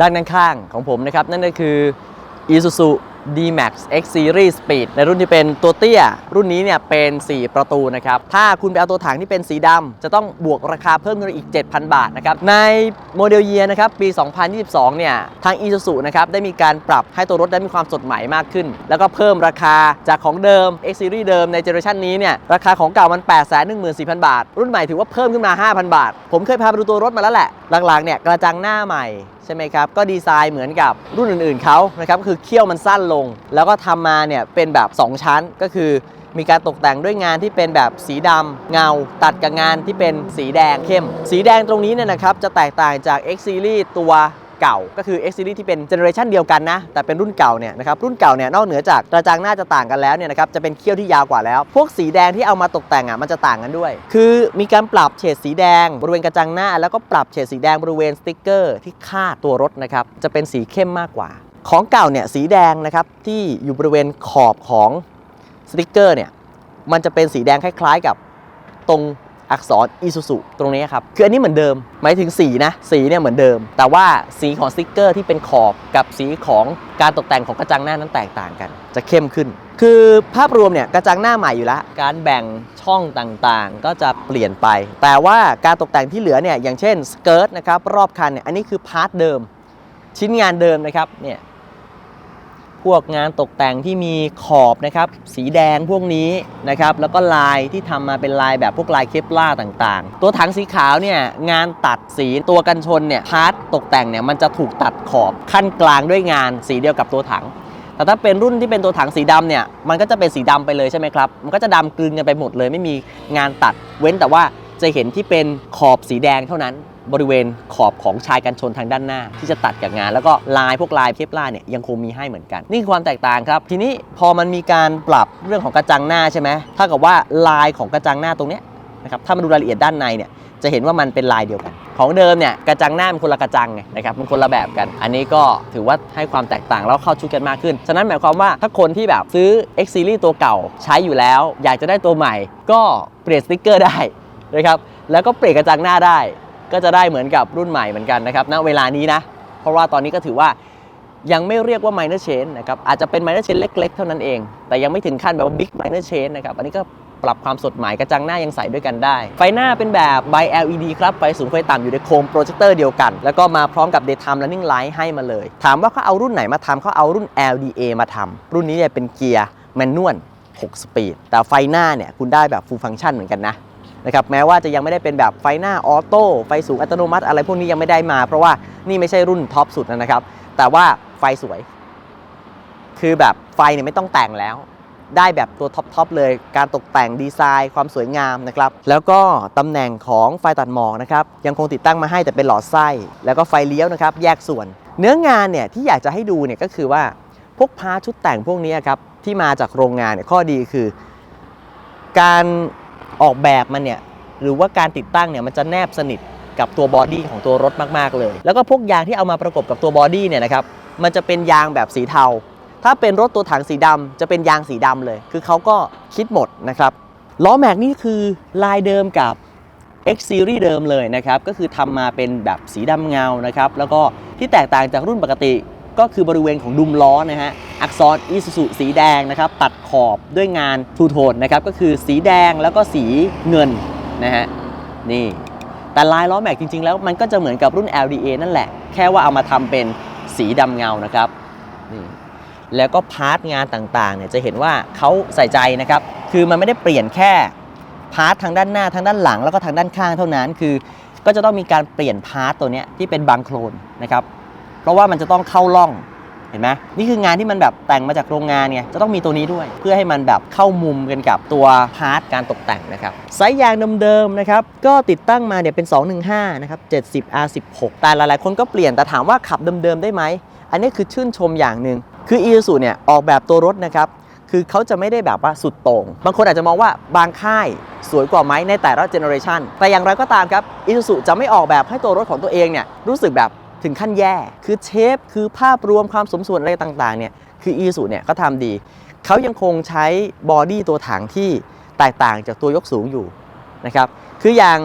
ด้านข้างของผมนะครับ นั่นก็คือ Isuzu D-Max X Series Speed ในรุ่นที่เป็นตัวเตี้ย รุ่นนี้เนี่ยเป็น 4 ประตูนะครับ ถ้าคุณไปเอาตัวถังที่เป็นสีดำ จะต้องบวกราคาเพิ่มขึ้นอีก 7,000 บาทนะครับ ในโมเดลเยียนะครับ ปี 2022 เนี่ย ทาง Isuzu นะครับ ได้มีการปรับให้ตัวรถได้มีความสดใหม่มากขึ้น แล้วก็เพิ่มราคาจากของเดิม X Series เดิมในเจเนอเรชันนี้เนี่ย ราคาของเก่ามัน 814,000 บาท รุ่นใหม่ถือว่าเพิ่มขึ้นมา 5,000 บาท ผมเคยพาไปดูตัวรถมาแล้วแหละ หลักๆเนี่ยกระจังหน้าใหม่ใช่ไหมครับ ก็ดีไซน์เหมือนกับรุ่นอื่นๆเขานะครับคือเขี้ยวมันสั้นลง แล้วก็ทำมาเนี่ยเป็นแบบ 2 ชั้นก็คือมีการตกแต่งด้วยงานที่เป็นแบบสีดำเงา ตัดกับงานที่เป็นสีแดงเข้ม สีแดงตรงนี้เนี่ยนะครับจะแตกต่างจาก X Series ตัว เก่าก็คือ X Series ที่เป็นเจเนอเรชันเดียวกันนะ แต่เป็นรุ่นเก่าเนี่ยนะครับรุ่นเก่าเนี่ยนอกเหนือจากกระจังหน้าจะต่างกันแล้วเนี่ยนะครับจะเป็นเขี้ยวที่ยาวกว่าแล้ว พวกสีแดงที่เอามาตกแต่งอะมันจะต่างกันด้วย คือมีการปรับเฉดสีแดงบริเวณกระจังหน้า แล้วก็ปรับเฉดสีแดงบริเวณสติ๊กเกอร์ที่คาดตัวรถนะครับจะเป็นสีเข้มมากกว่า ของเก่าเนี่ยสีแดงนะครับที่อยู่บริเวณขอบของสติ๊กเกอร์เนี่ยมันจะเป็นสีแดงคล้ายๆกับตรง อักษรอีซูซุตรงนี้ครับ คืออันนี้เหมือนเดิม หมายถึงสีนะ สีเนี่ยเหมือนเดิม แต่ว่าสีของสติกเกอร์ที่เป็นขอบกับสีของการตกแต่งของกระจังหน้านั้นแตกต่างกัน จะเข้มขึ้น คือภาพรวมเนี่ยกระจังหน้าใหม่อยู่แล้ว การแบ่งช่องต่างๆ ก็จะเปลี่ยนไป แต่ว่าการตกแต่งที่เหลือเนี่ยอย่างเช่นสเกิร์ตนะครับรอบคันเนี่ยอันนี้คือพาร์ทเดิม ชิ้นงานเดิมนะครับเนี่ย พวกงานตกแต่งที่มีขอบนะครับ สีแดงพวกนี้นะครับ แล้วก็ลายที่ทำมาเป็นลายแบบพวกลายเคปลาต่างๆ ตัวถังสีขาวเนี่ยงานตัดสีตัวกันชนเนี่ยพาร์ทตกแต่งเนี่ยมันจะถูกตัดขอบขั้นกลางด้วยงานสีเดียวกับตัวถัง แต่ถ้าเป็นรุ่นที่เป็นตัวถังสีดำเนี่ยมันก็จะเป็นสีดำไปเลยใช่ไหมครับ มันก็จะดำกลืนกันไปหมดเลย ไม่มีงานตัด เว้นแต่ว่าจะเห็นที่เป็นขอบสีแดงเท่านั้น บริเวณขอบของชายกันชนทางด้านหน้า ที่จะตัดกับงาน แล้วก็ลายพวกลายเคปลาเนี่ยยังคงมีให้เหมือนกัน นี่คือความแตกต่างครับ ทีนี้พอมันมีการปรับเรื่องของกระจังหน้าใช่ไหมถ้ากับว่าลายของกระจังหน้าตรงนี้นะครับถ้ามาดูรายละเอียดด้านในเนี่ยจะเห็นว่ามันเป็นลายเดียวกัน ของเดิมเนี่ยกระจังหน้ามันคนละกระจังไงนะครับมันคนละแบบกัน อันนี้ก็ถือว่าให้ความแตกต่างแล้วเข้าชุดกันมากขึ้น ฉะนั้นหมายความว่าถ้าคนที่แบบซื้อ X Series ตัวเก่าใช้อยู่แล้ว อยากจะได้ตัวใหม่ ก็เปลี่ยนสติ๊กเกอร์ได้นะครับแล้วก็เปลี่ยนกระจังหน้าได้ ก็จะได้เหมือนกับรุ่นใหม่เหมือนกันนะครับณเวลานี้นะ เพราะว่าตอนนี้ก็ถือว่ายังไม่เรียกว่า minor change นะครับอาจจะเป็น minor change เล็ก ๆ เท่านั้นเอง แต่ยังไม่ถึงขั้นแบบว่า big minor change นะครับอันนี้ก็ปรับความสดใหม่กระจังหน้ายังใส่ด้วยกันได้ ไฟหน้าเป็นแบบ by LED ครับ ไฟสูงไฟต่ำอยู่ในโคมโปรเจคเตอร์เดียวกัน แล้วก็มาพร้อมกับ daytime running light ให้มาเลย ถามว่าเขาเอารุ่นไหนมาทำเขาเอารุ่น LDA มาทำรุ่นนี้เนี่ยเป็นเกียร์แมนนวล6สปีดแต่ไฟหน้าเนี่ยคุณได้แบบ full function เหมือนกันนะ นะครับแม้ว่าจะยังไม่ได้เป็นแบบไฟหน้าออโต้ไฟสูงอัตโนมัติ อะไรพวกนี้ยังไม่ได้มา เพราะว่านี่ไม่ใช่รุ่นท็อปสุดนะครับ แต่ว่าไฟสวย คือแบบไฟเนี่ยไม่ต้องแต่งแล้ว ได้แบบตัวท็อปทอปเลย การตกแต่งดีไซน์ ความสวยงามนะครับ แล้วก็ตำแหน่งของไฟตัดหมอกนะครับยังคงติดตั้งมาให้แต่เป็นหลอดไส้ แล้วก็ไฟเลี้ยวนะครับแยกส่วน เนื้องานเนี่ยที่อยากจะให้ดูเนี่ยก็คือว่าพวกพาชุดแต่งพวกนี้ครับที่มาจากโรงงานเนี่ยข้อดีคือ การ ออกแบบมันเนี่ยหรือว่าการติดตั้งเนี่ยมันจะแนบสนิทกับตัวบอดี้ของตัวรถมากๆเลย แล้วก็พวกยางที่เอามาประกบกับตัวบอดี้เนี่ยนะครับมันจะเป็นยางแบบสีเทา ถ้าเป็นรถตัวถังสีดำจะเป็นยางสีดำเลย คือเขาก็คิดหมดนะครับล้อแม็กนี่คือลายเดิมกับ X Series เดิมเลยนะครับ ก็คือทำมาเป็นแบบสีดำเงานะครับ แล้วก็ที่แตกต่างจากรุ่นปกติ ก็คือบริเวณของดุมล้อนะฮะอักษร Isuzu สีแดงนะครับตัดขอบด้วยงานทูโทนนะครับก็คือสีแดงแล้วก็สีเงินนะฮะนี่แต่ลายล้อแม็กจริง ๆ แล้วมันก็จะเหมือนกับรุ่น LDA นั่นแหละ แค่ว่าเอามาทำเป็นสีดำเงานะครับนี่แล้วก็พาร์ทงานต่างๆเนี่ยจะเห็นว่าเขาใส่ใจนะครับ คือมันไม่ได้เปลี่ยนแค่พาร์ททางด้านหน้าทางด้านหลังแล้วก็ทางด้านข้างเท่านั้น คือ ก็จะต้องมีการเปลี่ยนพาร์ทตัวเนี้ยที่เป็นบางโคลนนะครับ เพราะว่ามันจะต้องเข้าร่องเห็นไหมนี่คืองานที่มันแบบแต่งมาจากโรงงานไงจะต้องมีตัวนี้ด้วย เพื่อให้มันแบบเข้ามุมกันกับตัวพาร์ทการตกแต่งนะครับไซส์ยางเดิมๆนะครับก็ติดตั้งมาเนี่ยเป็น 215 นะครับ 70 R16 แต่หลายๆ คนก็เปลี่ยนแต่ถามว่าขับเดิมๆได้ไหม อันนี้คือชื่นชมอย่างหนึ่งคือ i s u เนี่ยออกแบบตัวรถนะครับคือเขาจะไม่ได้แบบว่าสุดโต่งบางคนอาจจะมองว่าบางค่ายสวยกว่าไหมในแต่ละเจเนอเรชันแต่อย่างไรก็ตามครับ i s u จะไม่ออกแบบให้ตัวรถของตัวเองเนี่ยรู้สึกแบบ ถึงขั้นแย่ คือเชฟคือภาพรวมความสมส่วนอะไรต่างๆเนี่ยคือ i s u เนี่ยเขาทำดี เขายังคงใช้บอดี้ตัวถังที่แตกต่างจากตัวยกสูงอยู่นะครับคืออย่าง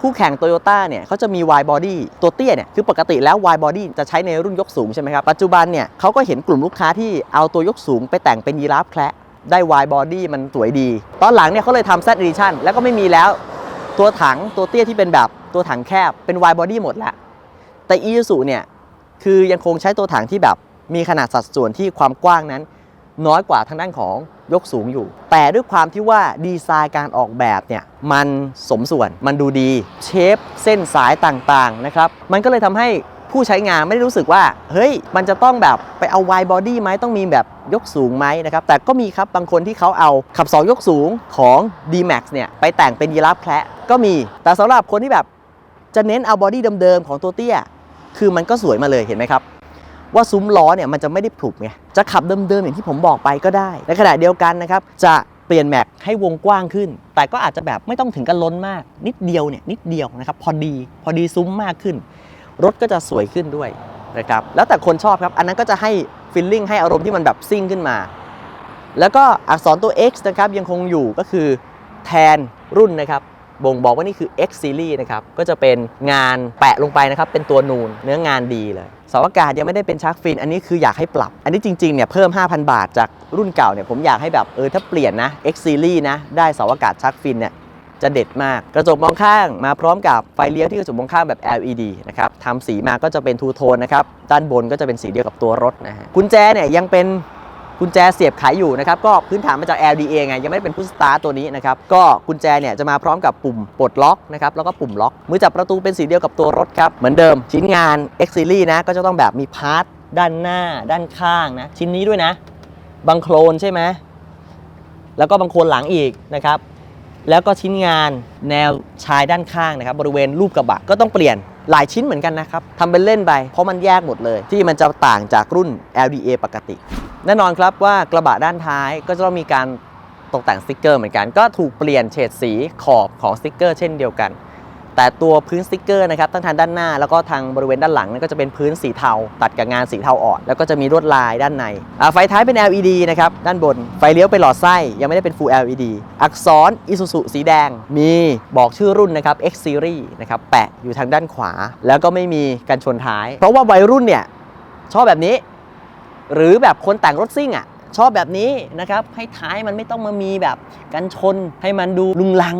คู่แข่ง Toyota เนี่ยเขาจะมี wide body ตัวเตี้ยเนี่ยคือปกติแล้ว wide body จะใช้ในรุ่นยกสูงใช่ไหมครับปัจจุบันเนี่ยเขาก็เห็นกลุ่มลูกค้าที่เอาตัวยกสูงไปแต่งเป็นยีราฟแคระได้ wide body มันสวยดี ตอนหลังเนี่ยเขาเลยทำ Z edition แล้วก็ไม่มีแล้ว ตัวถังตัวเตี้ยที่เป็นแบบตัวถังแคบเป็น wide body หมดแล้ว แต่ Isuzu เนี่ยคือยังคงใช้ตัวถังที่แบบมีขนาดสัดส่วนที่ความกว้างนั้น น้อยกว่าทางด้านของยกสูงอยู่ แต่ด้วยความที่ว่าดีไซน์การออกแบบเนี่ยมันสมส่วนมันดูดี เชฟเส้นสายต่างๆนะครับมันก็เลยทำให้ผู้ใช้งานไม่ได้รู้สึกว่า เฮ้ย มันจะต้องแบบไปเอา wide body ไหมต้องมีแบบยกสูงไหมนะครับ แต่ก็มีครับบางคนที่เขาเอาขับ 2 ยกสูงของ D-Max เนี่ย ไปแต่งเป็นยีราฟแคระก็มี แต่สำหรับคนที่แบบจะเน้นเอาบอดี้เดิมๆของตัวเตี้ย คือมันก็สวยมาเลยเห็นไหมครับ ว่าซุ้มล้อเนี่ยมันจะไม่ได้ผุบไงจะขับเดิมๆอย่างที่ผมบอกไปก็ได้ ในขณะเดียวกันนะครับจะเปลี่ยนแม็กให้วงกว้างขึ้น แต่ก็อาจจะแบบไม่ต้องถึงกันล้นมาก นิดเดียวเนี่ยนิดเดียวนะครับพอดีพอดีซุ้มมากขึ้น รถก็จะสวยขึ้นด้วยนะครับแล้วแต่คนชอบครับอันนั้นก็จะให้ฟีลลิ่งให้อารมณ์ที่มันแบบซิ่งขึ้นมา แล้วก็อักษรตัว X นะครับยังคงอยู่ก็คือแทนรุ่นนะครับ บ่งบอกว่านี่คือ X Series นะครับ ก็จะเป็นงานแปะลงไปนะครับ เป็นตัวนูน เนื้องานดีเลยเสาอากาศยังไม่ได้เป็นชักฟิน อันนี้คืออยากให้ปรับ อันนี้จริงๆเนี่ยเพิ่ม 5,000 บาทจากรุ่นเก่าเนี่ยผมอยากให้แบบเออถ้าเปลี่ยนนะ X Series นะได้เสาอากาศชักฟินเนี่ยจะเด็ดมาก กระจกมองข้างมาพร้อมกับไฟเลี้ยวที่กระจกมองข้างแบบ LED นะครับทำสีมาก็จะเป็นทูโทนนะครับ ด้านบนก็จะเป็นสีเดียวกับตัวรถนะฮะกุญแจเนี่ยยังเป็น กุญแจเสียบขายอยู่นะครับก็พื้นฐานมาจาก LDA ไงยังไม่ได้เป็นพุชสตาร์ตัวนี้นะครับก็กุญแจเนี่ยจะมาพร้อมกับปุ่มปลดล็อกนะครับแล้วก็ปุ่มล็อก มือจับประตูเป็นสีเดียวกับตัวรถครับเหมือนเดิม ชิ้นงาน X Series นะก็จะต้องแบบมีพาร์ทด้านหน้า ด้านข้างนะชิ้นนี้ด้วยนะบังโคลนใช่ไหมแล้วก็บังโคลนหลังอีกนะครับ แล้วก็ชิ้นงานแนวชายด้านข้างนะครับบริเวณรูปกระบะก็ต้องเปลี่ยนหลายชิ้นเหมือนกันนะครับทำเป็นเล่นไปเพราะมันแยกหมดเลย ที่มันจะต่างจากรุ่น LDA ปกติ แน่นอนครับว่ากระบะด้านท้ายก็จะต้องมีการตกแต่งสติกเกอร์เหมือนกัน ก็ถูกเปลี่ยนเฉดสีขอบของสติกเกอร์เช่นเดียวกัน แต่ตัวพื้นสติกเกอร์นะครับทั้งทางด้านหน้า แล้วก็ทางบริเวณด้านหลังนั่นก็จะเป็นพื้นสีเทา ตัดกับงานสีเทาอ่อนแล้วก็จะมีลวดลายด้านในไฟท้ายเป็น LED นะครับด้านบนไฟเลี้ยวเป็นหลอดไส้ยังไม่ได้เป็น Full LED อักษร Isuzu สีแดง มีบอกชื่อรุ่นนะครับ X Series นะครับแปะอยู่ทางด้านขวา แล้วก็ไม่มีกันชนท้าย เพราะว่าวัยรุ่นเนี่ยชอบแบบนี้ หรือแบบคนแต่งรถซิ่งอะชอบแบบนี้นะครับให้ท้ายมันไม่ต้องมามีแบบกันชนให้มันดูลุงลัง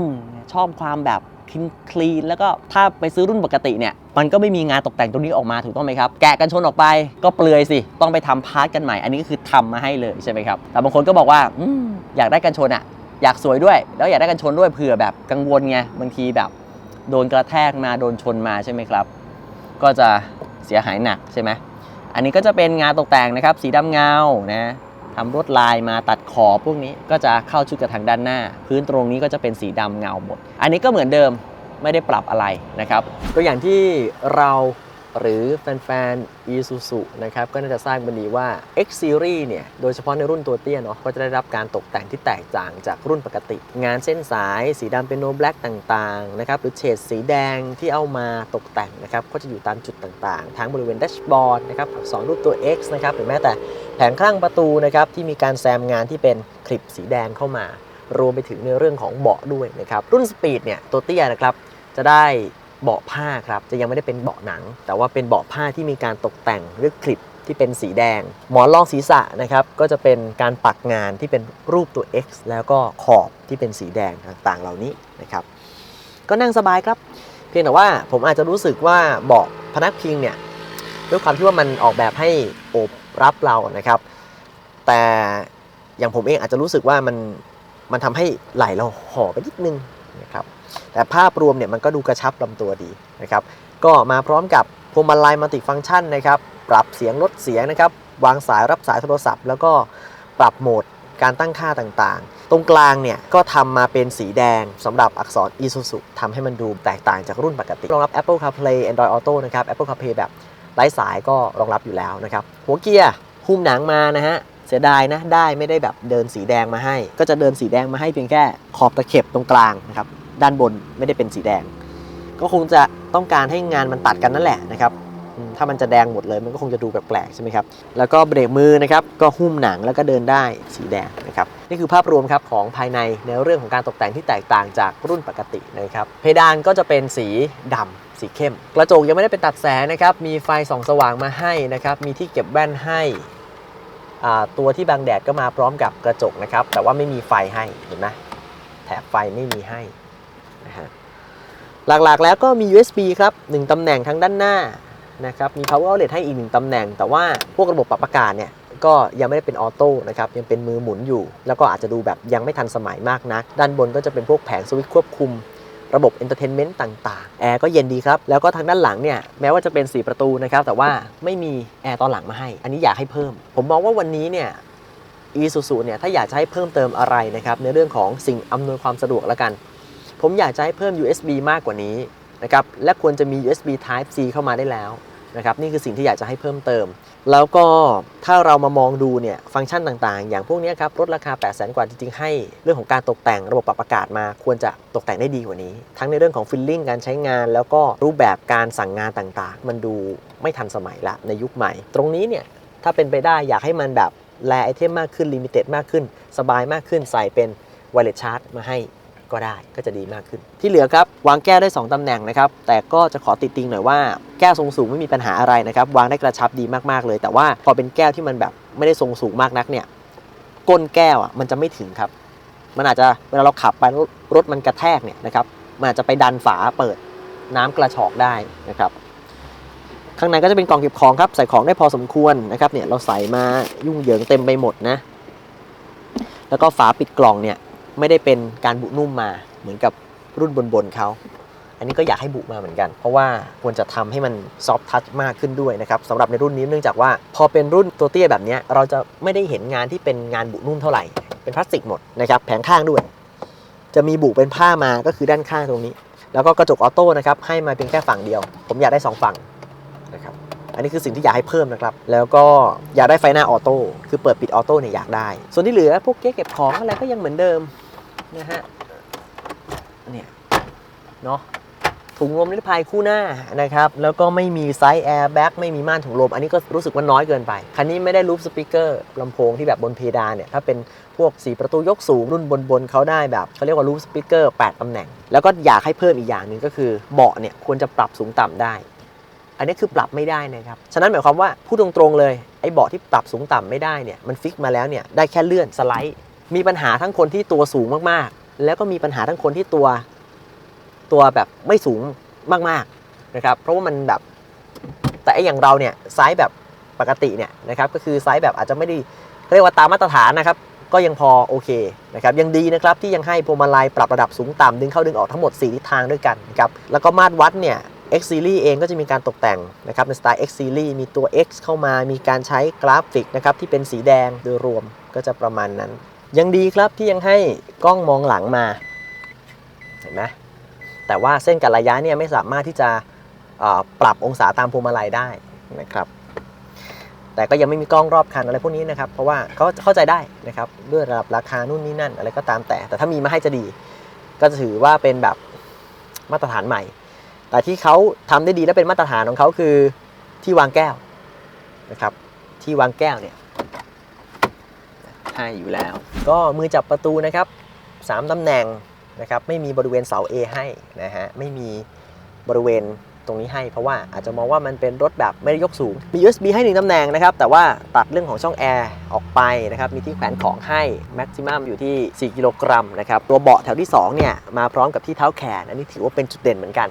ชอบความแบบ คลีนคลีน แล้วก็ถ้าไปซื้อรุ่นปกติเนี่ย มันก็ไม่มีงานตกแต่งตรงนี้ออกมาถูกต้องไหมครับ แกะกันชนออกไปก็เปลือยสิ ต้องไปทำพาร์ทกันใหม่ อันนี้ก็คือทำมาให้เลยใช่ไหมครับ แต่บางคนก็บอกว่าออยากได้กันชนอะอยากสวยด้วย แล้วอยากได้กันชนด้วยเผื่อแบบกังวลไง บางทีแบบ โดนกระแทกมาโดนชนมาใช่ไหมครับ ก็จะเสียหายหนักใช่ไหมอันนี้ก็จะเป็นงานตกแต่งนะครับ สีดำเงา นะ ทำลวดลายมาตัดขอบพวกนี้ก็จะเข้าชุดกับทางด้านหน้า พื้นตรงนี้ก็จะเป็นสีดำเงาหมด อันนี้ก็เหมือนเดิมไม่ได้ปรับอะไรนะครับ ก็อย่างที่เรา หรือแฟนๆ Isuzu นะครับก็น่าจะทราบกันดีว่า X Series เนี่ย โดยเฉพาะในรุ่นตัวเตี้ยเนาะก็จะได้รับการตกแต่งที่แตกต่างจากรุ่นปกติ งานเส้นสายสีดำเป็นโนแบล็กต่างๆนะครับหรือเฉดสีแดงที่เอามาตกแต่งนะครับก็จะอยู่ตามจุดต่างๆ ทั้งบริเวณแดชบอร์ดนะครับอักษรรูปตัว X นะครับหรือแม้แต่แผงข้างประตูนะครับที่มีการแซมงานที่เป็นคลิปสีแดงเข้ามารวมไปถึงในเรื่องของเบาะด้วยนะครับรุ่นสปีดเนี่ยตัวเตี้ยนะครับจะได้ เบาะผ้าครับจะยังไม่ได้เป็นเบาะหนัง แต่ว่าเป็นเบาะผ้าที่มีการตกแต่งด้วยคลิปที่เป็นสีแดง หมอนรองศีรษะนะครับก็จะเป็นการปักงานที่เป็นรูปตัว X แล้วก็ขอบที่เป็นสีแดงต่างๆ เหล่านี้นะครับก็นั่งสบายครับ เพียงแต่ว่าผมอาจจะรู้สึกว่าเบาะพนักพิงเนี่ยด้วยความที่ว่ามันออกแบบให้โอบรับเรานะครับ แต่อย่างผมเองอาจจะรู้สึกว่ามันมันทำให้ไหล่เราห่อไปนิดนึงนะครับ แต่ภาพรวมเนี่ยมันก็ดูกระชับลำตัวดีนะครับก็มาพร้อมกับพวงมาลัยมัลติฟังก์ชันนะครับปรับเสียงลดเสียงนะครับวางสายรับสายโทรศัพท์ แล้วก็ปรับโหมดการตั้งค่าต่างๆ ตรงกลางเนี่ยก็ทำมาเป็นสีแดงสำหรับอักษร Isuzu ทำให้มันดูแตกต่างจากรุ่นปกติ รองรับ Apple CarPlay Android Auto นะครับ Apple CarPlay แบบไร้สายก็รองรับอยู่แล้วนะครับ หัวเกียร์หุ้มหนังมานะฮะ เสียดายนะ ได้ไม่ได้แบบเดินสีแดงมาให้ ก็จะเดินสีแดงมาให้เพียงแค่ขอบตะเข็บตรงกลางนะครับ ด้านบนไม่ได้เป็นสีแดง ก็คงจะต้องการให้งานมันตัดกันนั่นแหละนะครับถ้ามันจะแดงหมดเลยมันก็คงจะดูแปลกๆใช่ไหมครับ แล้วก็เบรกมือนะครับก็หุ้มหนังแล้วก็เดินได้สีแดงนะครับนี่คือภาพรวมครับของภายในในเรื่องของการตกแต่งที่แตกต่างจากรุ่นปกตินะครับเพดานก็จะเป็นสีดำสีเข้ม กระจกยังไม่ได้เป็นตัดแสงนะครับมีไฟส่องสว่างมาให้นะครับมีที่เก็บแว่นให้ตัวที่บังแดดก็มาพร้อมกับกระจกนะครับแต่ว่าไม่มีไฟให้เห็นไหมแถบไฟไม่มีให้ นะฮะหลักๆแล้วก็มี USB ครับหนึ่งตำแหน่งทางด้านหน้านะครับ มี power outlet ให้อีกหนึ่งตำแหน่ง แต่ว่าพวกระบบปรับอากาศเนี่ย ก็ยังไม่ได้เป็นออโต้นะครับ ยังเป็นมือหมุนอยู่ แล้วก็อาจจะดูแบบยังไม่ทันสมัยมากนักด้านบนก็จะเป็นพวกแผงสวิตช์ควบคุม ระบบเอนเตอร์เทนเมนต์ต่างๆ แอร์ก็เย็นดีครับ แล้วก็ทางด้านหลังเนี่ย แม้ว่าจะเป็น 4 ประตูนะครับ แต่ว่าไม่มีแอร์ตอนหลังมาให้ อันนี้อยากให้เพิ่ม ผมมองว่าวันนี้เนี่ยอีซูซูเนี่ย ถ้าอยากจะให้เพิ่มเติมอะไรนะครับ ในเรื่องของสิ่งอำนวยความสะดวกแล้วกัน ผมอยากจะให้เพิ่ม USB มากกว่านี้นะครับและควรจะมี USB Type C เข้ามาได้แล้วนะครับนี่คือสิ่งที่อยากจะให้เพิ่มเติม แล้วก็ถ้าเรามามองดูเนี่ยฟังก์ชันต่างๆ อย่างพวกนี้ครับลดราคา 8 0 0 0 0 0กว่าจริงๆ ให้เรื่องของการตกแต่งระบบปรับอากาศมา ควรจะตกแต่งได้ดีกว่านี้ ทั้งในเรื่องของฟิลลิ่งการใช้งาน แล้วก็รูปแบบการสั่งงานต่างๆ มันดูไม่ทันสมัยละในยุคใหม่ ตรงนี้เนี่ยถ้าเป็นไปได้อยากให้มันแบบแลไอเทมมากขึ้นลิมิเต็ดมากขึ้น สบายมากขึ้นใส่เป็นไวเลสชาร์จมาให้ ก็ได้ก็จะดีมากขึ้น ที่เหลือครับ วางแก้วได้ 2 ตำแหน่งนะครับ แต่ก็จะขอติดติงหน่อยว่าแก้วทรงสูงไม่มีปัญหาอะไรนะครับ วางได้กระชับดีมากๆเลย แต่ว่าพอเป็นแก้วที่มันแบบไม่ได้ทรงสูงมากนักเนี่ยก้นแก้วอะมันจะไม่ถึงครับ มันอาจจะเวลาเราขับไปรถมันกระแทกเนี่ยนะครับมันอาจจะไปดันฝาเปิดน้ำกระชอกได้นะครับ ข้างในก็จะเป็นกล่องเก็บของครับ ใส่ของได้พอสมควรนะครับเนี่ยเราใส่มายุ่งเหยิงเต็มไปหมดนะ แล้วก็ฝาปิดกล่องเนี่ย ไม่ได้เป็นการบุนุ่มมาเหมือนกับรุ่นบนๆเขาอันนี้ก็อยากให้บุมาเหมือนกัน เพราะว่าควรจะทำให้มันซอฟทัชมากขึ้นด้วยนะครับสำหรับในรุ่นนี้เนื่องจากว่า พอเป็นรุ่นตัวเตี้ยแบบนี้เราจะไม่ได้เห็นงานที่เป็นงานบุนุ่มเท่าไหร่ เป็นพลาสติกหมดนะครับแผงข้างด้วย จะมีบุเป็นผ้ามาก็คือด้านข้างตรงนี้ แล้วก็กระจกออโต้นะครับให้มาเพียงแค่ฝั่งเดียว ผมอยากได้สองฝั่งนะครับอันนี้คือสิ่งที่อยากให้เพิ่มนะครับ แล้วก็อยากได้ไฟหน้าออโต้คือเปิดปิดออโต้เนี่ยอยากได้ ส่วนที่เหลือพวกเก๊เก็บของอะไรก็ยังเหมือนเดิม นะฮะเนี่ยเนาะถุงลมนิรภัยคู่หน้านะครับ แล้วก็ไม่มีไซส์แอร์แบ็กไม่มีม่านถุงลม อันนี้ก็รู้สึกว่าน้อยเกินไป คันนี้ไม่ได้รูปสปีกเกอร์ลำโพงที่แบบบนเพดานเนี่ย ถ้าเป็นพวก 4 ประตูยกสูงรุ่นบนๆเขาได้แบบเขาเรียกว่ารูปสปีกเกอร์8ตำแหน่ง แล้วก็อยากให้เพิ่มอีกอย่างหนึ่งก็คือเบาะเนี่ยควรจะปรับสูงต่ำได้ อันนี้คือปรับไม่ได้นะครับ ฉะนั้นหมายความว่าพูดตรงๆเลยไอ้เบาะที่ปรับสูงต่ำไม่ได้เนี่ยมันฟิกมาแล้วเนี่ยได้แค่เลื่อนสไลด์ มีปัญหาทั้งคนที่ตัวสูงมากๆ แล้วก็มีปัญหาทั้งคนที่ตัวตัวแบบไม่สูงมากๆนะครับ เพราะว่ามันแบบแต่ไออย่างเราเนี่ยไซส์แบบปกติเนี่ยนะครับก็คือไซส์แบบอาจจะไม่ได้เรียกว่าตามมาตรฐานนะครับ ก็ยังพอโอเคนะครับยังดีนะครับที่ยังให้พวงมาลัยปรับระดับสูงต่ำดึงเข้าดึงออกทั้งหมด 4 ทิศทางด้วยกันนะครับแล้วก็มาตรวัดเนี่ย X Series เองก็จะมีการตกแต่งนะครับในสไตล์ X Series มีตัว X เข้ามามีการใช้กราฟิกนะครับที่เป็นสีแดงโดยรวมก็จะประมาณนั้น ยังดีครับที่ยังให้กล้องมองหลังมา เห็นไหมแต่ว่าเส้นกับระยะเนี่ยไม่สามารถที่จะปรับองศาตามพวงมาลัยได้นะครับ แต่ก็ยังไม่มีกล้องรอบคันอะไรพวกนี้นะครับ เพราะว่าเขาเข้าใจได้นะครับด้วยระดับราคานู่นนี่นั่นอะไรก็ตามแต่ แต่ถ้ามีมาให้จะดี ก็จะถือว่าเป็นแบบมาตรฐานใหม่ แต่ที่เขาทำได้ดีและเป็นมาตรฐานของเขาคือที่วางแก้วนะครับ ที่วางแก้วเนี่ย ให้อยู่แล้ว ก็มือจับประตูนะครับ3ตำแหน่งนะครับไม่มีบริเวณเสา A ให้นะฮะไม่มีบริเวณตรงนี้ให้ เพราะว่าอาจจะมองว่ามันเป็นรถแบบไม่ได้ยกสูง มี USB ให้1ตำแหน่งนะครับ แต่ว่าตัดเรื่องของช่องแอร์ออกไปนะครับ มีที่แขวนของให้ แม็กซิมัมอยู่ที่ 4 กิโลกรัมนะครับ ตัวเบาะแถวที่ 2 เนี่ย มาพร้อมกับที่เท้าแขน อันนี้ถือว่าเป็นจุดเด่นเหมือนกัน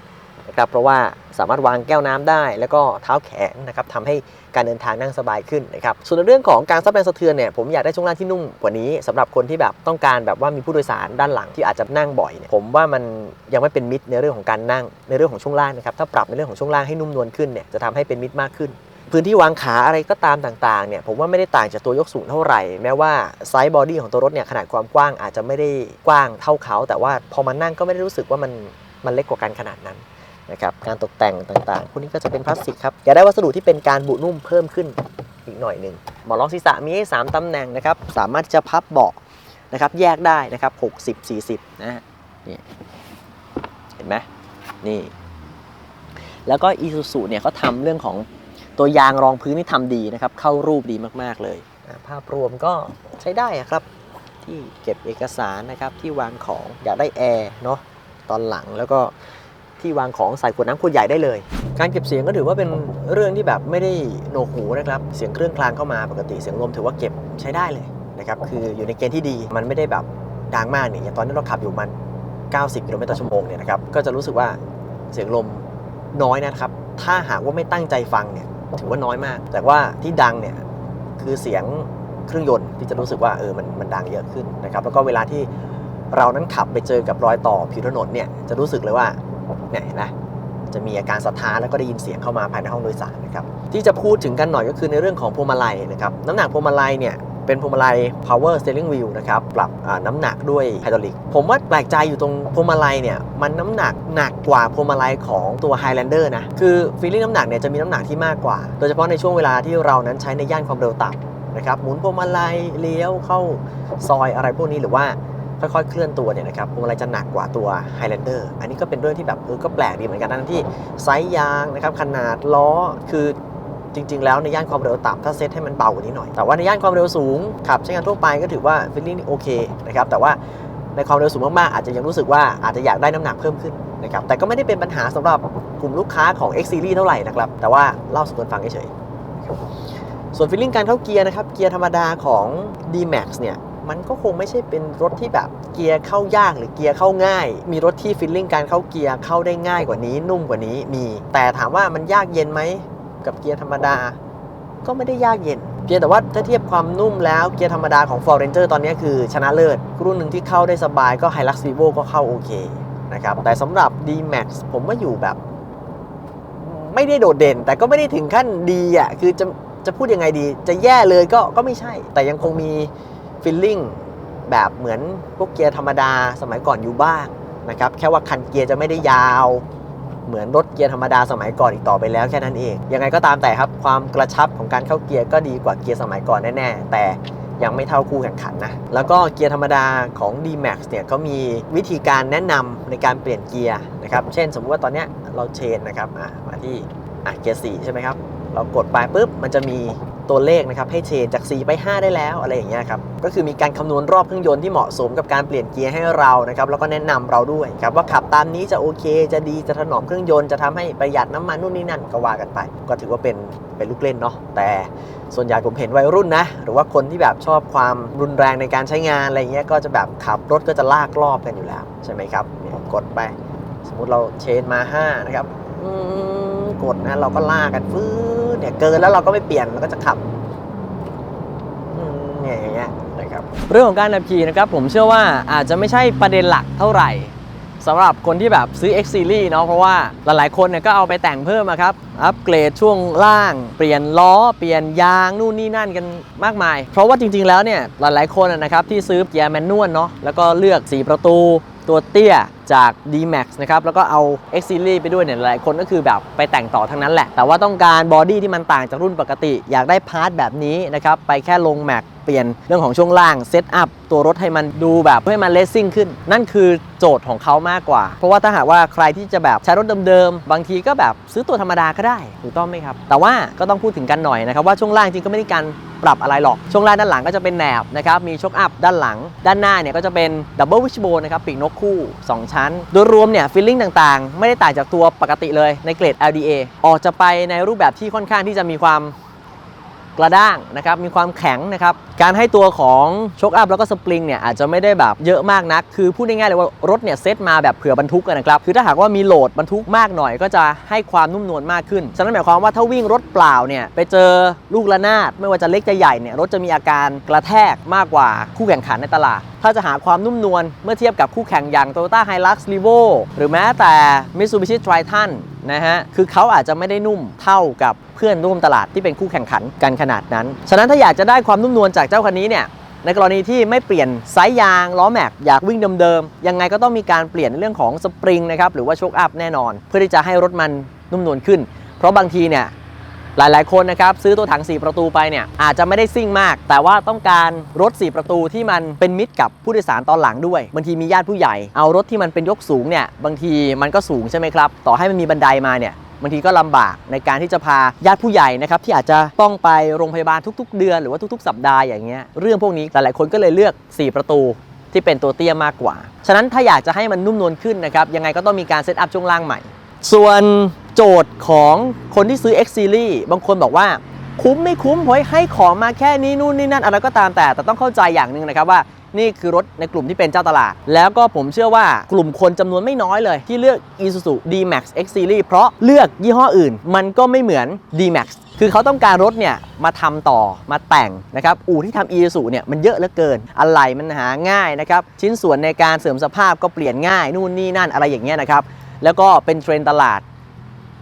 นะครับเพราะว่าสามารถวางแก้วน้ำได้ แล้วก็เท้าแข็งนะครับทำให้การเดินทางนั่งสบายขึ้นนะครับส่วนในเรื่องของการซับแรงสะเทือนเนี่ยผมอยากได้ช่วงล่างที่นุ่มกว่านี้สำหรับคนที่แบบต้องการแบบว่ามีผู้โดยสารด้านหลังที่อาจจะนั่งบ่อยเนี่ยผมว่ามันยังไม่เป็นมิตรในเรื่องของการนั่งในเรื่องของช่วงล่างนะครับถ้าปรับในเรื่องของช่วงล่างให้นุ่มนวลขึ้นเนี่ยจะทำให้เป็นมิตรมากขึ้นพื้นที่วางขาอะไรก็ตามต่างๆเนี่ยผมว่าไม่ได้ต่างจากตัวยกสูงเท่าไหร่ แม้ว่าไซส์บอดี้ของตัวรถเนี่ยขนาดความกว้างอาจจะไม่ได้กว้างเท่าเขา แต่ว่าพอมานั่งก็ไม่ได้รู้สึกว่ามันมันเล็กกว่ากันขนาดนั้น นะครับการตกแต่งต่างๆ พวกนี้ก็จะเป็นพลาสติกครับ อยากได้วัสดุที่เป็นการบุนุ่มเพิ่มขึ้นอีกหน่อยหนึ่งหมอนรองศีรษะมีให้3ตำแหน่งนะครับ สามารถจะพับเบาะนะครับแยกได้นะครับ60 40 นะฮะนี่เห็นไหมนี่ แล้วก็อีซูซูเนี่ยเขาทำเรื่องของตัวยางรองพื้นที่ทำดีนะครับ เข้ารูปดีมากๆเลยภาพรวมก็ใช้ได้ครับที่เก็บเอกสารนะครับที่วางของอยากได้แอร์เนาะตอนหลังแล้วก็ ที่วางของใส่ขวดน้ำขวดใหญ่ได้เลย การเก็บเสียงก็ถือว่าเป็นเรื่องที่แบบไม่ได้โหนวกหูนะครับ เสียงเครื่องคลางเข้ามาปกติเสียงลมถือว่าเก็บใช้ได้เลยนะครับ คืออยู่ในเกณฑ์ที่ดี มันไม่ได้แบบดังมากเนี่ยอย่างตอนนี้เราขับอยู่มัน 90กิโลเมตรต่อชั่วโมงเนี่ยนะครับ ก็จะรู้สึกว่าเสียงลมน้อยนะครับ ถ้าหากว่าไม่ตั้งใจฟังเนี่ยถือว่าน้อยมาก แต่ว่าที่ดังเนี่ยคือเสียงเครื่องยนต์ที่จะรู้สึกว่าเออมันมันดังเยอะขึ้นนะครับ แล้วก็เวลาที่เรานั้นขับไปเจอกับรอยต่อผิวถนนเนี่ยจะรู้สึกเลยว่า เนี่ยเห็นไหมจะมีอาการสะท้านแล้วก็ได้ยินเสียงเข้ามาภายในห้องโดยสารนะครับที่จะพูดถึงกันหน่อยก็คือในเรื่องของพวงมาลัยนะครับน้ำหนักพวงมาลัยเนี่ยเป็นพวงมาลัย power steering wheel นะครับ ปรับน้ำหนักด้วยไฮดรอลิก ผมว่าแปลกใจอยู่ตรงพวงมาลัยเนี่ย มันน้ำหนักหนักกว่าพวงมาลัยของตัว Highlander นะ คือฟีลลิ่งน้ำหนักเนี่ยจะมีน้ำหนักที่มากกว่า โดยเฉพาะในช่วงเวลาที่เรานั้นใช้ในย่านความเร็วต่ำนะครับ หมุนพวงมาลัยเลี้ยวเข้าซอยอะไรพวกนี้หรือว่า ค่อยๆ เคลื่อนตัวเนี่ยนะครับพวงมาลัยจะหนักกว่าตัว Highlander อันนี้ก็เป็นเรื่องที่แบบเออก็แปลกดีเหมือนกันทั้งที่ไซส์ยางนะครับขนาดล้อคือจริง ๆ แล้วในย่านความเร็วต่ำถ้าเซตให้มันเบากว่านี้หน่อย แต่ว่าในย่านความเร็วสูงขับใช้งานทั่วไปก็ถือว่าฟีลลิ่งโอเคนะครับแต่ว่าในความเร็วสูงมากๆ อาจจะยังรู้สึกว่าอาจจะอยากได้น้ำหนักเพิ่มขึ้นนะครับแต่ก็ไม่ได้เป็นปัญหาสำหรับกลุ่มลูกค้าของ X Series เท่าไหร่นะครับแต่ว่าเล่าสู่กันฟังเฉยๆส่วนฟีลลิ่งการเข้าเกียร์นะครับเกียร์ธรรมดาของ D-Max เนี่ย มันก็คงไม่ใช่เป็นรถที่แบบเกียร์เข้ายากหรือเกียร์เข้าง่าย มีรถที่ฟีลลิ่งการเข้าเกียร์เข้าได้ง่ายกว่านี้ นุ่มกว่านี้มี แต่ถามว่ามันยากเย็นไหมกับเกียร์ธรรมดา ก็ไม่ได้ยากเย็นเพียงแต่ว่าถ้าเทียบความนุ่มแล้วเกียร์ธรรมดาของ Ford Ranger ตอนนี้คือชนะเลิศ รุ่นหนึ่งที่เข้าได้สบายก็ Hilux Vivo ก็เข้าโอเคนะครับแต่สำหรับ D-Max ผมว่าอยู่แบบ ไม่ได้โดดเด่น แต่ก็ไม่ได้ถึงขั้นดีอะคือจะจะพูดยังไงดี จะแย่เลยก็ก็ไม่ใช่ แต่ยังคงมี ฟีลลิ่งแบบเหมือนพวกเกียร์ธรรมดาสมัยก่อนอยู่บ้างนะครับแค่ว่าคันเกียร์จะไม่ได้ยาวเหมือนรถเกียร์ธรรมดาสมัยก่อนอีกต่อไปแล้วแค่นั้นเอง ยังไงก็ตามแต่ครับความกระชับของการเข้าเกียร์ก็ดีกว่าเกียร์สมัยก่อนแน่ๆ แต่ยังไม่เท่าคู่แข่งขันนะ แล้วก็เกียร์ธรรมดาของ D-Max เนี่ยก็มีวิธีการแนะนำในการเปลี่ยนเกียร์นะครับ เช่น สมมุติว่าตอนนี้เราเชนนะครับอะมาที่อะเกียร์4ใช่ไหมครับ เรากดไปปุ๊บมันจะมี ตัวเลขนะครับให้เชนจาก 4 ไป 5 ได้แล้วอะไรอย่างเงี้ยครับก็คือมีการคำนวณรอบเครื่องยนต์ที่เหมาะสมกับการเปลี่ยนเกียร์ให้เรานะครับแล้วก็แนะนำเราด้วยครับว่าขับตามนี้จะโอเค จะดีจะถนอมเครื่องยนต์จะทำให้ประหยัดน้ำมันนู่นนี่นั่นก็ว่ากันไป ก็ถือว่าเป็นเป็นลูกเล่นเนาะแต่ส่วนใหญ่ผมเห็นวัยรุ่นนะ หรือว่าคนที่แบบชอบความรุนแรงในการใช้งานอะไรเงี้ยก็จะแบบขับรถก็จะลากรอบกันอยู่แล้วใช่ไหมครับเนี่ยกดไป สมมุติเราเชนมา5นะครับอืม กดนะเราก็ลากกันฟื้นเนี่ยเกินแล้วเราก็ไม่เปลี่ยนเราก็จะขับอืมเนี่ยอย่างเงี้ยนะครับเรื่องของการขับขี่นะครับผมเชื่อว่าอาจจะไม่ใช่ประเด็นหลักเท่าไหร่สำหรับคนที่แบบซื้อ X Series เนาะเพราะว่าหลายๆคนเนี่ยก็เอาไปแต่งเพิ่มครับ อัปเกรดช่วงล่าง เปลี่ยนล้อ เปลี่ยนยางนู่นนี่นั่นกันมากมาย เพราะว่าจริงๆแล้วเนี่ยหลายๆคนนะครับที่ซื้อเกียร์แมนนวลเนาะแล้วก็เลือก 4 ประตู ตัวเตี้ยจาก D-Max นะครับแล้วก็เอา X Series ไปด้วยเนี่ยหลายคนก็คือแบบไปแต่งต่อทั้งนั้นแหละ แต่ว่าต้องการบอดี้ที่มันต่างจากรุ่นปกติ อยากได้พาร์ทแบบนี้นะครับ ไปแค่ลงแม็กเปลี่ยนเรื่องของช่วงล่างเซตอัพตัวรถให้มันดูแบบให้มันเลสซิ่งขึ้น นั่นคือโจทย์ของเขามากกว่า เพราะว่าถ้าหากว่าใครที่จะแบบใช้รถเดิมๆ บางทีก็แบบซื้อตัวธรรมดาก็ได้ถูกต้องไหมครับ แต่ว่าก็ต้องพูดถึงกันหน่อยนะครับว่าช่วงล่างจริงก็ไม่ได้การ ปรับอะไรหรอก ช่วงล่างด้านหลังก็จะเป็นแหนบนะครับ มีช็อคอัพด้านหลัง ด้านหน้าเนี่ยก็จะเป็นดับเบิลวิชโบนะครับ ปีกนกคู่ 2 ชั้น โดยรวมเนี่ยฟิลลิ่งต่างๆ ไม่ได้ต่างจากตัวปกติเลยในเกรด LDA ออกจะไปในรูปแบบที่ค่อนข้างที่จะมีความ กระด้างนะครับมีความแข็งนะครับการให้ตัวของช็อคอัพแล้วก็สปริงเนี่ยอาจจะไม่ได้แบบเยอะมากนัก คือพูดง่ายๆเลยว่ารถเนี่ยเซตมาแบบเผื่อบรรทุกอะนะครับคือถ้าหากว่ามีโหลดบรรทุกมากหน่อย ก็จะให้ความนุ่มนวลมากขึ้นฉะนั้นหมายความว่าถ้าวิ่งรถเปล่าเนี่ยไปเจอลูกระนาดไม่ว่าจะเล็กจะใหญ่เนี่ยรถจะมีอาการกระแทกมากกว่าคู่แข่งขันในตลาด ถ้าจะหาความนุ่มนวลเมื่อเทียบกับคู่แข่งอย่าง Toyota Hilux Revo หรือแม้แต่ Mitsubishi Triton นะฮะคือเขาอาจจะไม่ได้นุ่มเท่ากับ พื่อนร่วมตลาดที่เป็นคู่แข่งขันกันขนาดนั้น ฉะนั้นถ้าอยากจะได้ความนุ่มนวลจากเจ้าคันนี้เนี่ยในกรณีที่ไม่เปลี่ยนไซส์ยางล้อแม็กอยากวิ่งเดิมๆยังไงก็ต้องมีการเปลี่ยนในเรื่องของสปริงนะครับหรือว่าโชคอัพแน่นอน เพื่อที่จะให้รถมันนุ่มนวลขึ้น เพราะบางทีเนี่ยหลายๆ คนนะครับซื้อตัวถัง 4 ประตูไปเนี่ยอาจจะไม่ได้ซิ่งมาก แต่ว่าต้องการรถ 4 ประตูที่มันเป็นมิตรกับผู้โดยสารตอนหลังด้วยบางทีมีญาติผู้ใหญ่เอารถที่มันเป็นยกสูงเนี่ยบางทีมันก็สูงใช่ไหมครับ ต่อให้มันมีบันไดมาเนี่ย บางทีก็ลำบากในการที่จะพาญาติผู้ใหญ่นะครับที่อาจจะต้องไปโรงพยาบาลทุก ๆ เดือนหรือว่าทุก ๆ สัปดาห์อย่างเงี้ยเรื่องพวกนี้หลายๆคนก็เลยเลือก 4 ประตูที่เป็นตัวเตี้ยมากกว่า ฉะนั้นถ้าอยากจะให้มันนุ่มนวลขึ้นนะครับ ยังไงก็ต้องมีการเซตอัพช่วงล่างใหม่ ส่วนโจทย์ของคนที่ซื้อ X Series บางคนบอกว่าคุ้มไม่คุ้มเพราะให้ของมาแค่นี้นู่นนี่นั่นอะไรก็ตามแต่ แต่ต้องเข้าใจอย่างหนึ่งนะครับว่า นี่คือรถในกลุ่มที่เป็นเจ้าตลาด แล้วก็ผมเชื่อว่ากลุ่มคนจำนวนไม่น้อยเลย ที่เลือก Isuzu D-Max X Series เพราะเลือกยี่ห้ออื่น มันก็ไม่เหมือน D-Max คือเขาต้องการรถเนี่ยมาทำต่อมาแต่งนะครับอู่ที่ทำ Isuzu เนี่ยมันเยอะเหลือเกิน อะไรมันหาง่ายนะครับชิ้นส่วนในการเสริมสภาพก็เปลี่ยนง่ายนู่นนี่นั่นอะไรอย่างเงี้ยนะครับแล้วก็เป็นเทรนตลาด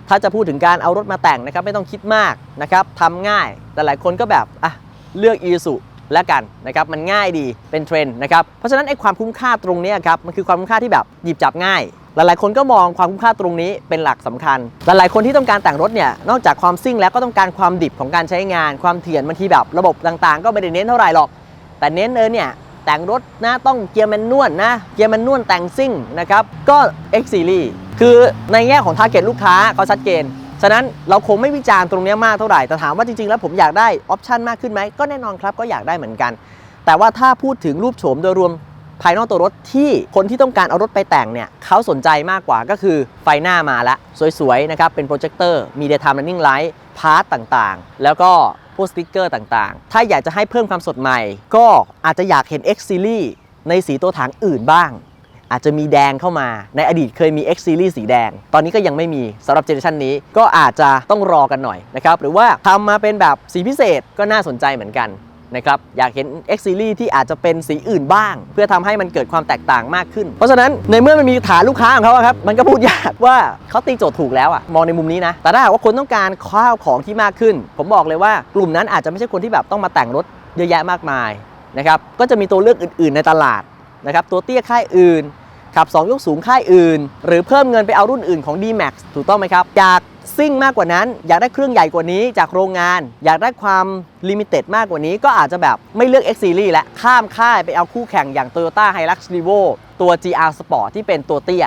ถ้าจะพูดถึงการเอารถมาแต่งนะครับไม่ต้องคิดมากนะครับทำง่ายแต่หลายคนก็แบบอะเลือก i s u แล้วกันนะครับมันง่ายดีเป็นเทรนด์นะครับเพราะฉะนั้นไอ้ความคุ้มค่าตรงนี้ครับมันคือความคุ้มค่าที่แบบหยิบจับง่าย หลายๆ คนก็มองความคุ้มค่าตรงนี้เป็นหลักสำคัญ หลายๆ คนที่ต้องการแต่งรถเนี่ยนอกจากความซิ่งแล้วก็ต้องการความดิบของการใช้งาน ความเถื่อนบางทีแบบระบบต่างๆ ก็ไม่ได้เน้นเท่าไหร่หรอก แต่เน้นเออเนี่ยแต่งรถนะต้องเกียร์แมนนวลนะเกียร์แมนนวลแต่งซิ่งนะครับก็ X Series คือในแง่ของ t a r g e t ลูกค้าเขาชัดเจน ฉะนั้นเราคงไม่วิจารณ์ตรงนี้มากเท่าไหร่แต่ถามว่าจริงๆ แล้วผมอยากได้ออปชันมากขึ้นไหมก็แน่นอนครับก็อยากได้เหมือนกัน แต่ว่าถ้าพูดถึงรูปโฉมโดยรวมภายนอกตัวรถที่คนที่ต้องการเอารถไปแต่งเนี่ยเขาสนใจมากกว่าก็คือไฟหน้ามาแล้ว สวยๆ นะครับ เป็นโปรเจคเตอร์มี daytime running light พาร์ตต่างๆ แล้วก็พวกสติ๊กเกอร์ต่างๆ ถ้าอยากจะให้เพิ่มความสดใหม่ ก็อาจจะอยากเห็น X Series ในสีตัวถังอื่นบ้าง อาจจะมีแดงเข้ามา ในอดีตเคยมี X Series สีแดง ตอนนี้ก็ยังไม่มีสำหรับเจเนอเรชันนี้ก็อาจจะต้องรอกันหน่อยนะครับหรือว่าทำมาเป็นแบบสีพิเศษก็น่าสนใจเหมือนกันนะครับอยากเห็น X Series ที่อาจจะเป็นสีอื่นบ้าง เพื่อทำให้มันเกิดความแตกต่างมากขึ้น เพราะฉะนั้นในเมื่อมันมีฐานลูกค้าของเขาครับมันก็พูดยากว่าเขาตีโจทย์ถูกแล้วอะมองในมุมนี้นะ แต่ถ้าหากว่าคนต้องการข้าวของที่มากขึ้น ผมบอกเลยว่ากลุ่มนั้นอาจจะไม่ใช่คนที่แบบต้องมาแต่งรถเยอะแยะมากมายนะครับก็จะมีตัวเลือกอื่น ๆ ในตลาดนะครับตัวเตี้ยค่ายอื่น ขับ 2 ยกสูงค่ายอื่น หรือเพิ่มเงินไปเอารุ่นอื่นของ D-Max ถูกต้องไหมครับ อยากซิ่งมากกว่านั้น อยากได้เครื่องใหญ่กว่านี้จากโรงงาน อยากได้ความลิมิเต็ดมากกว่านี้ ก็อาจจะแบบไม่เลือก X Series และข้ามค่ายไปเอาคู่แข่งอย่าง Toyota Hilux Revo ตัว GR Sport ที่เป็นตัวเตี้ย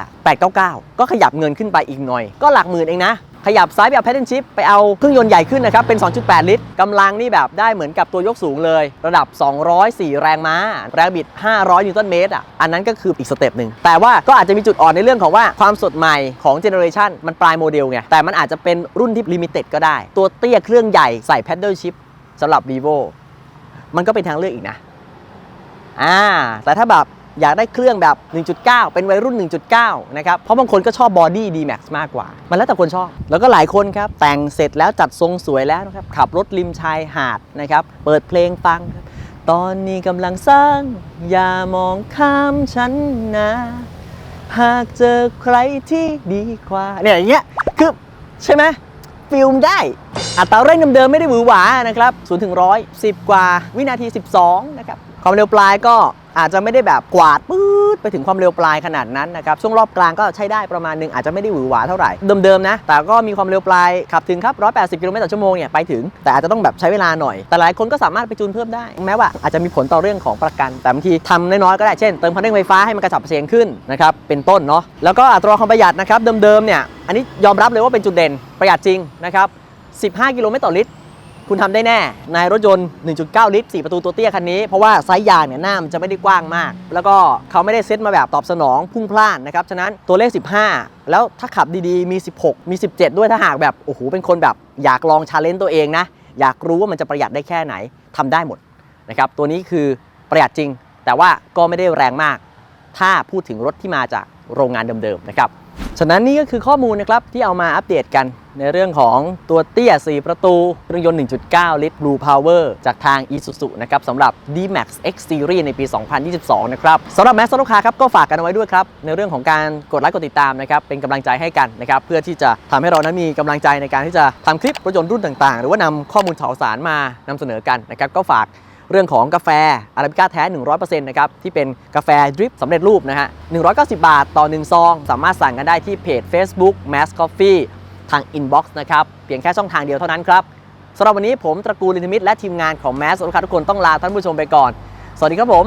899 ก็ขยับเงินขึ้นไปอีกหน่อย ก็หลักหมื่นเองนะ ขยับซ้ายไปเอา Pattern Shift ไปเอาเครื่องยนต์ใหญ่ขึ้นนะครับ เป็น 2.8 ลิตรกำลังนี่แบบได้เหมือนกับตัวยกสูงเลย ระดับ 204 แรงม้า แรงบิด 500 นิวตันเมตรอะอันนั้นก็คืออีกสเต็ปหนึ่งแต่ว่าก็อาจจะมีจุดอ่อนในเรื่องของว่าความสดใหม่ของเจเนอเรชันมันปลายโมเดลไงแต่มันอาจจะเป็นรุ่นที่ลิมิเต็ดก็ได้ ตัวเตี้ยเครื่องใหญ่ใส่ Paddle Shift สำหรับ vivo มันก็เป็นทางเลือกอีกนะอ่าแต่ถ้าแบบ อยากได้เครื่องแบบ 1.9 เป็นวัยรุ่น 1.9 นะครับ เพราะบางคนก็ชอบบอดี้ D-Max มากกว่า มันแล้วแต่คนชอบ แล้วก็หลายคนครับ แต่งเสร็จแล้วจัดทรงสวยแล้วนะครับ ขับรถริมชายหาดนะครับ เปิดเพลงฟัง ตอนนี้กำลังสร้าง อย่ามองข้ามฉันนะ หากเจอใครที่ดีกว่า เนี่ยอย่างเงี้ย คือใช่ไหมฟิลมได้อัตราเร่งเดิมๆไม่ได้หวือหวานะครับ0ถึง100 10 กว่าวินาที 12 นะครับ ความเร็วปลายก็ อาจจะไม่ได้แบบกวาดปื๊ดไปถึงความเร็วปลายขนาดนั้นนะครับช่วงรอบกลางก็ใช้ได้ประมาณหนึงอาจจะไม่ได้หวือหวาเท่าไหร่เดิมๆนะแต่ก็มีความเร็วปลายขับถึงครับ 180 กิโลเมตรต่อชั่วโมงเนี่ยไปถึง แต่อาจจะต้องแบบใช้เวลาหน่อย แต่หลายคนก็สามารถไปจูนเพิ่มได้แม้ว่าอาจจะมีผลต่อเรื่องของประกัน แต่บางทีทำน้อยๆก็ได้เช่นเติมคันเร่งไฟฟ้าให้มันกระฉับกระเฉงขึ้นนะครับเป็นต้นเนาะแล้วก็อัตราความประหยัดนะครับเดิมๆเนี่ยอันนี้ยอมรับเลยว่าเป็นจุดเด่นประหยัดจริงนะครับ15 กิโลเมตรต่อลิตร คุณทำได้แน่ ในรถยนต์ 1.9 ลิตร 4 ประตูตัวเตี้ยคันนี้ เพราะว่าไซส์ยางเนี่ยหน้ามันจะไม่ได้กว้างมาก แล้วก็เขาไม่ได้เซ็ตมาแบบตอบสนองพุ่งพล่านนะครับ ฉะนั้นตัวเลข 15 แล้วถ้าขับดีๆ มี 16 มี 17 ด้วยถ้าหากแบบ โอ้โห เป็นคนแบบอยากลองชาเลนจ์ตัวเองนะ อยากรู้ว่ามันจะประหยัดได้แค่ไหนทำได้หมดนะครับ ตัวนี้คือประหยัดจริง แต่ว่าก็ไม่ได้แรงมาก ถ้าพูดถึงรถที่มาจากโรงงานเดิมๆนะครับ ฉะนั้นนี่ก็คือข้อมูลนะครับที่เอามาอัปเดตกันในเรื่องของตัวเตี้ย 4 ประตูเครื่องยนต์ 1.9 ลิตร Blue Power จากทาง Isuzu นะครับสำหรับ D-Max X Series ในปี 2022 นะครับสำหรับแมสโซลูกค้าครับก็ฝากกันเอาไว้ด้วยครับ ในเรื่องของการกดไลค์กดติดตามนะครับ เป็นกำลังใจให้กันนะครับ เพื่อที่จะทำให้เรานั้นมีกำลังใจในการที่จะทำคลิปรถยนต์รุ่นต่างๆ หรือว่านำข้อมูลข่าวสารมานำเสนอกันนะครับก็ฝาก เรื่องของกาแฟอาราบิก้าแท้ 100%นะครับที่เป็นกาแฟดริปสำเร็จรูปนะฮะ 190 บาทต่อ 1 ซอง สามารถสั่งกันได้ที่เพจ Facebook Mass Coffee ทาง Inbox นะครับ เพียงแค่ช่องทางเดียวเท่านั้นครับสำหรับวันนี้ผมตระกูลลินทมิตรและทีมงานของ Mass ลูกค้าทุกคนต้องลาท่านผู้ชมไปก่อน สวัสดีครับผม